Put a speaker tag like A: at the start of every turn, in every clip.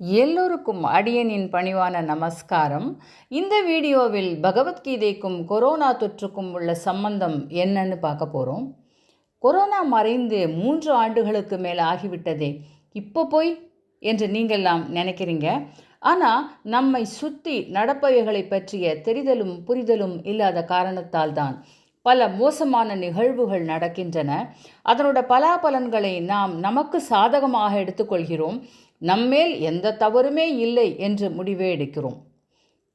A: எல்லோருக்கும் அடியனின் பணிவான நமஸ்காரம். இந்த வீடியோவில் பகவத்கீதைக்கும் கொரோனா தொற்றுக்கும் உள்ள சம்பந்தம் என்னன்னு பார்க்க போகிறோம் கொரோனா மறைந்து மூன்று ஆண்டுகளுக்கு மேலே ஆகிவிட்டதே. இப்போ போய் என்று நீங்கள்லாம் நினைக்கிறீங்க. ஆனால் நம்மை சுற்றி நடப்பவைகளை பற்றிய தெரிதலும் புரிதலும் இல்லாத காரணத்தால் தான். பல மோசமான நிகழ்வுகள் நடக்கின்றன. அதனோட பலாபலன்களை நாம் நமக்கு சாதகமாக எடுத்துக்கொள்கிறோம். நம்மேல் எந்த தவறுமே இல்லை என்று முடிவே எடுக்கிறோம்.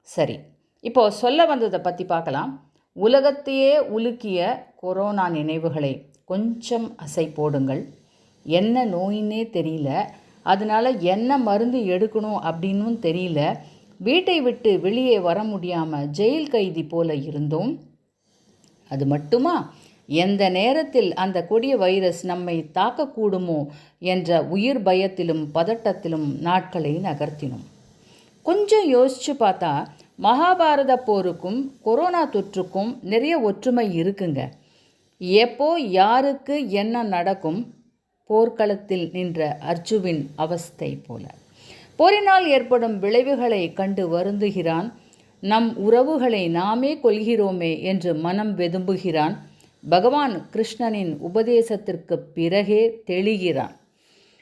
A: சரி இப்போ சொல்ல வந்ததை பற்றி பார்க்கலாம். உலகத்தையே உலுக்கிய கொரோனா நினைவுகளை கொஞ்சம் அசை போடுங்கள். என்ன நோயின்னே தெரியல. அதனால் என்ன மருந்து எடுக்கணும் அப்படின்னும் தெரியல. வீட்டை விட்டு வெளியே வர முடியாமல் ஜெயில் கைதி போல இருந்தோம். அது மட்டுமா? எந்த நேரத்தில் அந்த கொடிய வைரஸ் நம்மை தாக்கக்கூடுமோ என்ற உயிர் பயத்திலும் பதட்டத்திலும் நாட்களை நகர்த்தினோம். கொஞ்சம் யோசிச்சு பார்த்தா மகாபாரத போருக்கும் கொரோனா தொற்றுக்கும் நிறைய ஒற்றுமை இருக்குங்க. எப்போ யாருக்கு என்ன நடக்கும்? போர்க்களத்தில் நின்ற அர்ஜுவின் அவஸ்தை போல. போரினால் ஏற்படும் விளைவுகளை கண்டு வருந்துகிறான் நம் உறவுகளை நாமே கொள்கிறோமே என்று மனம் வெதும்புகிறான். பகவான் கிருஷ்ணனின் உபதேசத்திற்கு பிறகே தெளிகிறான்.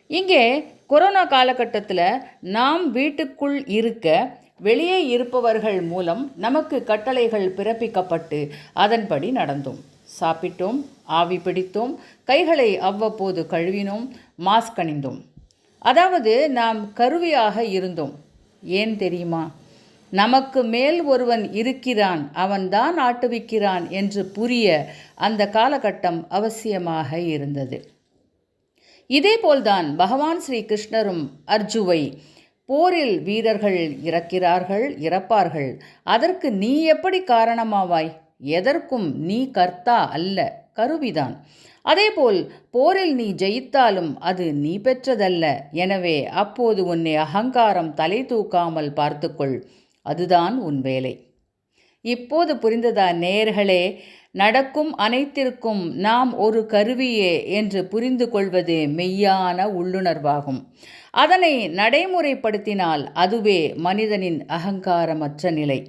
A: இங்கே கொரோனா காலகட்டத்தில் நாம் வீட்டுக்குள் இருக்க வெளியே இருப்பவர்கள் மூலம் நமக்கு கட்டளைகள் பிறப்பிக்கப்பட்டு அதன்படி நடந்தோம். சாப்பிட்டோம் ஆவி பிடித்தோம் கைகளை அவ்வப்போது கழுவினோம் மாஸ்க் அணிந்தோம். அதாவது நாம் கருவியாக இருந்தோம். ஏன் தெரியுமா? நமக்கு மேல் ஒருவன் இருக்கிறான் அவன்தான் ஆட்டுவிக்கிறான் என்று புரிய அந்த காலகட்டம் அவசியமாக இருந்தது. இதேபோல்தான் பகவான் ஸ்ரீ கிருஷ்ணரும் அர்ஜுவை போரில் வீரர்கள் இறக்கிறார்கள் இறப்பார்கள். அதற்கு நீ எப்படி காரணமாவாய்? எதற்கும் நீ கர்த்தா அல்ல கருவிதான். அதேபோல் போரில் நீ ஜெயித்தாலும் அது நீ பெற்றதல்ல. எனவே அப்போது உன்னை அகங்காரம் தலை தூக்காமல் பார்த்துக்கொள். அதுதான் உன் வேலை. இப்போது புரிந்ததா நேர்களே நடக்கும் அனைத்திற்கும் நாம் ஒரு கருவியே என்று புரிந்து கொள்வது மெய்யான உள்ளுணர்வாகும். அதனை நடைமுறைப்படுத்தினால் அதுவே மனிதனின் அகங்காரமற்ற நிலை.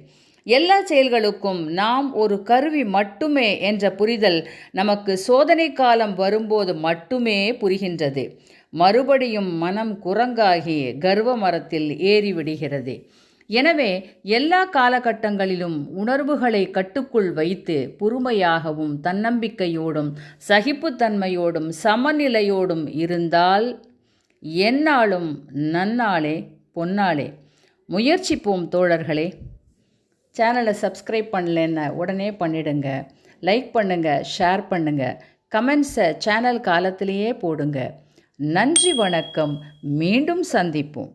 A: எல்லா செயல்களுக்கும் நாம் ஒரு கருவி மட்டுமே என்ற புரிதல் நமக்கு சோதனை காலம் வரும்போது மட்டுமே புரிகின்றது. மறுபடியும் மனம் குரங்காகி கர்வ மரத்தில் ஏறிவிடுகிறது. எனவே எல்லா காலகட்டங்களிலும் உணர்வுகளை கட்டுக்குள் வைத்து பொறுமையாகவும் தன்னம்பிக்கையோடும் சகிப்புத்தன்மையோடும் சமநிலையோடும் இருந்தால் எந்நாளும் நன்னாளே பொன்னாளே. முயற்சிப்போம் தோழர்களே. சேனலை சப்ஸ்கிரைப் பண்ணலன்னா உடனே பண்ணிடுங்க. லைக் பண்ணுங்கள் ஷேர் பண்ணுங்கள் கமெண்ட்ஸை சேனல் காலத்திலேயே போடுங்க. நன்றி வணக்கம். மீண்டும் சந்திப்போம்.